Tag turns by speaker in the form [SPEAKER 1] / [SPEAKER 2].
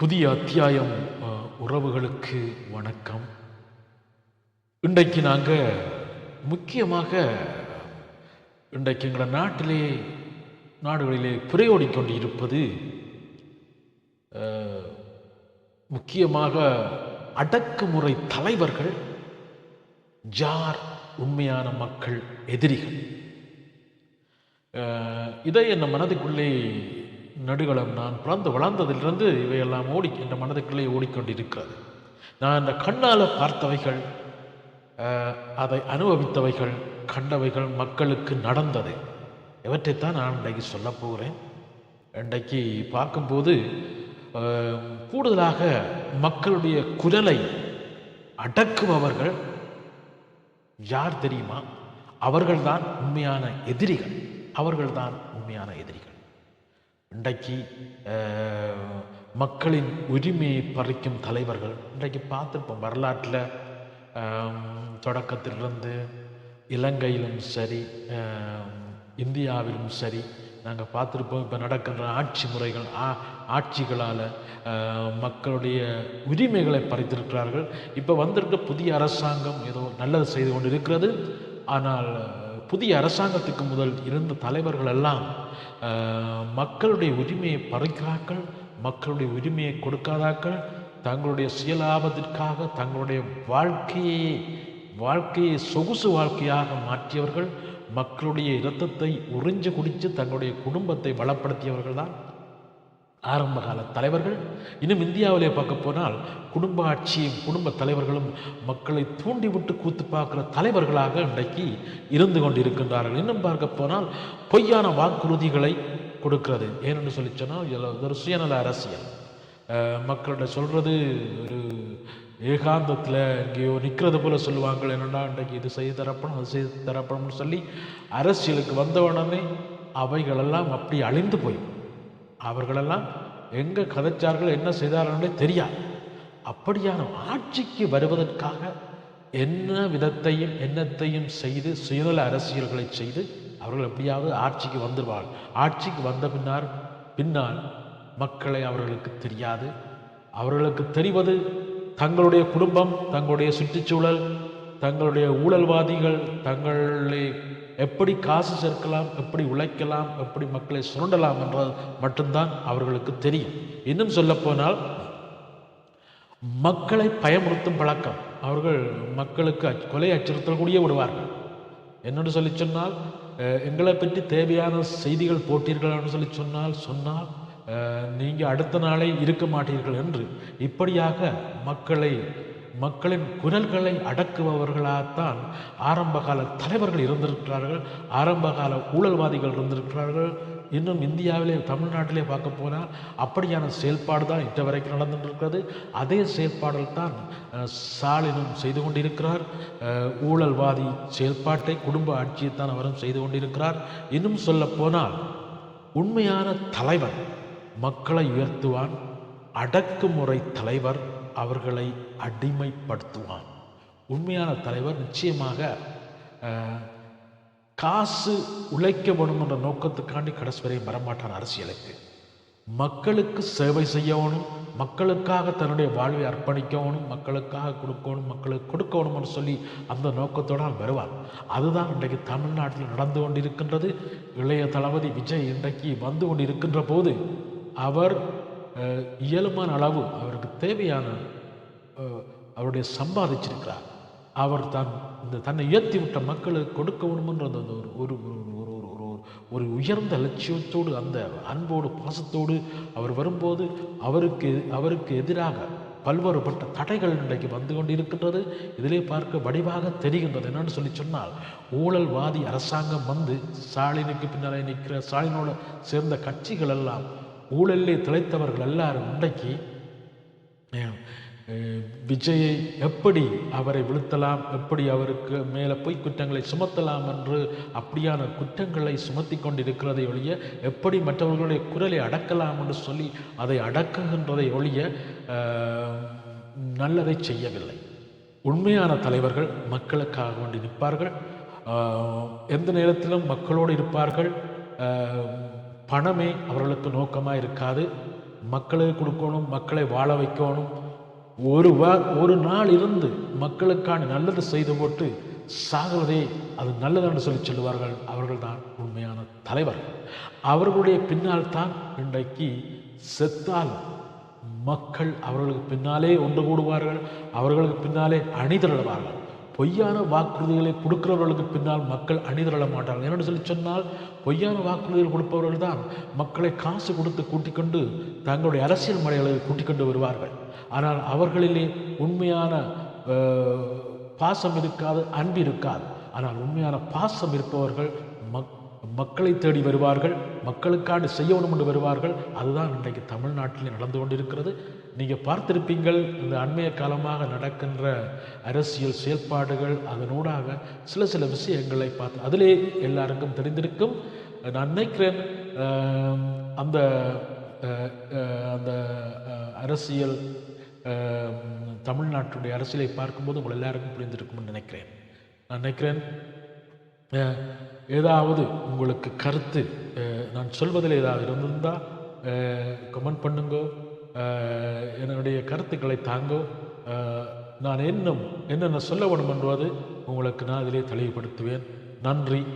[SPEAKER 1] புதிய அத்தியாயம் உறவுகளுக்கு வணக்கம். இன்றைக்கு நாங்கள் முக்கியமாக இன்றைக்கு எங்களை நாட்டிலே நாடுகளிலே புரையோடி கொண்டிருப்பது இருப்பது முக்கியமாக அடக்குமுறை தலைவர்கள் ஜார் உண்மையான மக்கள் எதிரிகள். இதை என் மனதுக்குள்ளே நடுகளம் நான் பிறந்து வளர்ந்ததிலிருந்து இவையெல்லாம் ஓடி என் மனதுக்குள்ளே ஓடிக்கொண்டிருக்கிறது. நான் அந்த கண்ணால் பார்த்தவைகள் அதை அனுபவித்தவைகள் கண்டவைகள் மக்களுக்கு நடந்தது. இவற்றைத்தான் நான் இன்றைக்கு சொல்ல போகிறேன். இன்றைக்கு பார்க்கும்போது கூடுதலாக மக்களுடைய குரலை அடக்குபவர்கள் யார் தெரியுமா? அவர்கள்தான் உண்மையான எதிரிகள். அவர்கள்தான் உண்மையான எதிரிகள். இன்றைக்கு மக்களின் உரிமையை பறிக்கும் தலைவர்கள் இன்றைக்கு பார்த்துருப்போம் வரலாற்றில் தொடக்கத்திலிருந்து இலங்கையிலும் சரி இந்தியாவிலும் சரி நாங்கள் பார்த்துருப்போம் இப்போ நடக்கின்ற ஆட்சி முறைகள் ஆ ஆட்சிகளால் மக்களுடைய உரிமைகளை பறித்திருக்கிறார்கள். இப்போ வந்திருக்க புதிய அரசாங்கம் ஏதோ நல்லது செய்து கொண்டு இருக்கிறது ஆனால் புதிய அரசாங்கத்துக்கு முதல் இருந்த தலைவர்கள் எல்லாம் மக்களுடைய உரிமையை பறிக்கிறார்கள் மக்களுடைய உரிமையை கொடுக்காதாக்கள் தங்களுடைய சுயலாபத்திற்காக தங்களுடைய வாழ்க்கையை வாழ்க்கையை சொகுசு வாழ்க்கையாக மாற்றியவர்கள் மக்களுடைய இரத்தத்தை உறிஞ்சு குடித்து தங்களுடைய குடும்பத்தை பலப்படுத்தியவர்கள் தான் ஆரம்பகால தலைவர்கள். இன்னும் இந்தியாவிலே பார்க்க போனால் குடும்ப ஆட்சியும் குடும்ப தலைவர்களும் மக்களை தூண்டிவிட்டு கூத்து பார்க்குற தலைவர்களாக இன்றைக்கு இருந்து கொண்டிருக்கின்றார்கள். இன்னும் பார்க்க போனால் பொய்யான வாக்குறுதிகளை கொடுக்கிறது. ஏனென்று சொல்லி சொன்னால் ஒரு சுயநல அரசியல். மக்கள்கிட்ட சொல்கிறது ஒரு ஏகாந்தத்தில் எங்கேயோ நிற்கிறது போல சொல்லுவாங்க என்னென்னா இன்றைக்கு இது செய்து தரப்படும் அது செய்து தரப்படும்னு சொல்லி அரசியலுக்கு வந்த உடனே அவைகளெல்லாம் அப்படி அழிந்து போய் அவர்களெல்லாம் எங்கே கதைச்சார்கள் என்ன செய்தார்களே தெரியாது. அப்படியான ஆட்சிக்கு வருவதற்காக என்ன விதத்தையும் என்னத்தையும் செய்து சுயநல அரசியல்களை செய்து அவர்கள் எப்படியாவது ஆட்சிக்கு வந்துடுவார்கள் ஆட்சிக்கு வந்த பின்னால் பின்னால் மக்களை அவர்களுக்கு தெரியாது. அவர்களுக்கு தெரிவது தங்களுடைய குடும்பம் தங்களுடைய சுற்றுச்சூழல் தங்களுடைய ஊழல்வாதிகள் தங்களை எப்படி காசு சேர்க்கலாம் எப்படி உழைக்கலாம் எப்படி மக்களை சுரண்டலாம் என்றது மட்டும்தான் அவர்களுக்கு தெரியும். இன்னும் சொல்லப்போனால் மக்களை பயமுறுத்தும் பழக்கம். அவர்கள் மக்களுக்கு அச்- கொலை அச்சுறுத்தல் கூடிய விடுவார்கள். என்னென்னு சொல்லி சொன்னால் எங்களை பற்றி தேவையான செய்திகள் போட்டீர்கள் என்று சொல்லி சொன்னால் சொன்னால் நீங்கள் அடுத்த நாளே இருக்க மாட்டீர்கள் என்று. இப்படியாக மக்களை மக்களின் குரல்களை அடக்குபவர்களாகத்தான் ஆரம்பகால தலைவர்கள் இருந்திருக்கிறார்கள் ஆரம்பகால ஊழல்வாதிகள் இருந்திருக்கிறார்கள். இன்னும் இந்தியாவிலே தமிழ்நாட்டிலே பார்க்க போனால் அப்படியான செயல்பாடு தான் இட்ட வரைக்கும் நடந்துகிட்டு இருக்கிறது அதே செயல்பாடில் தான் ஸ்டாலினும் செய்து கொண்டிருக்கிறார். ஊழல்வாதி செயல்பாட்டை குடும்ப ஆட்சியை தான் அவரும் செய்து கொண்டிருக்கிறார். இன்னும் சொல்ல போனால் உண்மையான தலைவர் மக்களை உயர்த்துவான் அடக்குமுறை தலைவர் அவர்களை அடிமைப்படுத்துவான். உண்மையான தலைவர் நிச்சயமாக காசு உழைக்க வேணும் என்ற நோக்கத்துக்காண்டி கடைசி வரையும் வரமாட்டான் அரசியலுக்கு. மக்களுக்கு சேவை செய்யணும் மக்களுக்காக தன்னுடைய வாழ்வை அர்ப்பணிக்கணும் மக்களுக்காக கொடுக்கணும் மக்களுக்கு கொடுக்கணும்னு சொல்லி அந்த நோக்கத்தோடு அவன் வருவான். அதுதான் இன்றைக்கு தமிழ்நாட்டில் நடந்து கொண்டிருக்கின்றது. இளைய தளபதி விஜய் இன்றைக்கு வந்து கொண்டிருக்கின்ற போது அவர் இயலுமான அளவு அவருக்கு தேவையான அவருடைய சம்பாதிச்சிருக்கிறார். அவர் தான் இந்த தன்னை உயர்த்தி விட்ட மக்களுக்கு கொடுக்க வேணுமென்ற அந்த ஒரு ஒரு ஒரு ஒரு ஒரு ஒரு ஒரு உயர்ந்த லட்சியத்தோடு அந்த அன்போடு பாசத்தோடு அவர் வரும்போது அவருக்கு அவருக்கு எதிராக பல்வேறுபட்ட தடைகள் இன்றைக்கு வந்து கொண்டிருக்கின்றது. இதிலே பார்க்க வடிவாக தெரிகின்றது. என்னன்னு சொல்லி சொன்னால் ஊழல்வாதி அரசாங்கம் வந்து ஸ்டாலினுக்கு பின்னாலே நிற்கிற ஸ்டாலினோடு சேர்ந்த கட்சிகள் எல்லாம் ஊழலிலே திளைத்தவர்கள் எல்லாரும் இன்றைக்கு விஜயை எப்படி அவரை வீழ்த்தலாம் எப்படி அவருக்கு மேலே போய் குற்றங்களை சுமத்தலாம் என்று அப்படியான குற்றங்களை சுமத்தி கொண்டிருக்கிறதை ஒழிய எப்படி மற்றவர்களுடைய குரலை அடக்கலாம் என்று சொல்லி அதை அடக்குகின்றதை ஒழிய நல்லதை செய்யவில்லை. உண்மையான தலைவர்கள் மக்களுக்காக வேண்டி நிற்பார்கள். எந்த நேரத்திலும் மக்களோடு இருப்பார்கள். பணமே அவர்களுக்கு நோக்கமாக இருக்காது. மக்களுக்கு கொடுக்கணும் மக்களை வாழ வைக்கணும். ஒரு வா ஒரு நாள் இருந்து மக்களுக்கான நல்லது செய்து போட்டு சாகிறதே அது நல்லதுன்னு சொல்லி சொல்லுவார்கள். அவர்கள் தான் உண்மையான தலைவர்கள் அவர்களுடைய பின்னால் தான் இன்றைக்கு செத்தால் மக்கள் அவர்களுக்கு பின்னாலே ஒன்று கூடுவார்கள். அவர்களுக்கு பின்னாலே அணிதிரளுவார்கள் பொய்யான வாக்குறுதிகளை கொடுக்கிறவர்களுக்கு பின்னால் மக்கள் அணிதிரள மாட்டார்கள். என்னென்னு சொல்லி சொன்னால் பொய்யான வாக்குறுதிகள் கொடுப்பவர்கள் தான் மக்களை காசு கொடுத்து கூட்டிக் கொண்டு தங்களுடைய அரசியல் மலைகளை கூட்டிக் கொண்டு வருவார்கள். ஆனால் அவர்களிலே உண்மையான பாசம் இருக்காது அன்பு இருக்காது. ஆனால் உண்மையான பாசம் இருப்பவர்கள் மக் மக்களை தேடி வருவார்கள் மக்களுக்காண்டு செய்யணும் என்று வருவார்கள். அதுதான் இன்றைக்கு தமிழ்நாட்டில் நடந்து கொண்டிருக்கிறது. நீங்கள் பார்த்திருப்பீங்கள் இந்த அண்மைய காலமாக நடக்கின்ற அரசியல் செயல்பாடுகள் அதனூடாக சில சில விஷயங்களை பார்த்து அதிலே எல்லாருக்கும் தெரிந்திருக்கும். நான் நினைக்கிறேன் அந்த அந்த அரசியல் தமிழ்நாட்டுடைய அரசியலை பார்க்கும்போது உங்கள் எல்லாருக்கும் புரிந்திருக்கும்னு நினைக்கிறேன். நான் நினைக்கிறேன் ஏதாவது உங்களுக்கு கருத்து நான் சொல்வதில் ஏதாவது இருந்திருந்தால் கமெண்ட் பண்ணுங்க. என்னுடைய கருத்துக்களை தாங்கோ. நான் இன்னும் என்னென்ன சொல்ல வேண்டும் என்பது உங்களுக்கு நான் அதிலே தெளிவுபடுத்துவேன். நன்றி.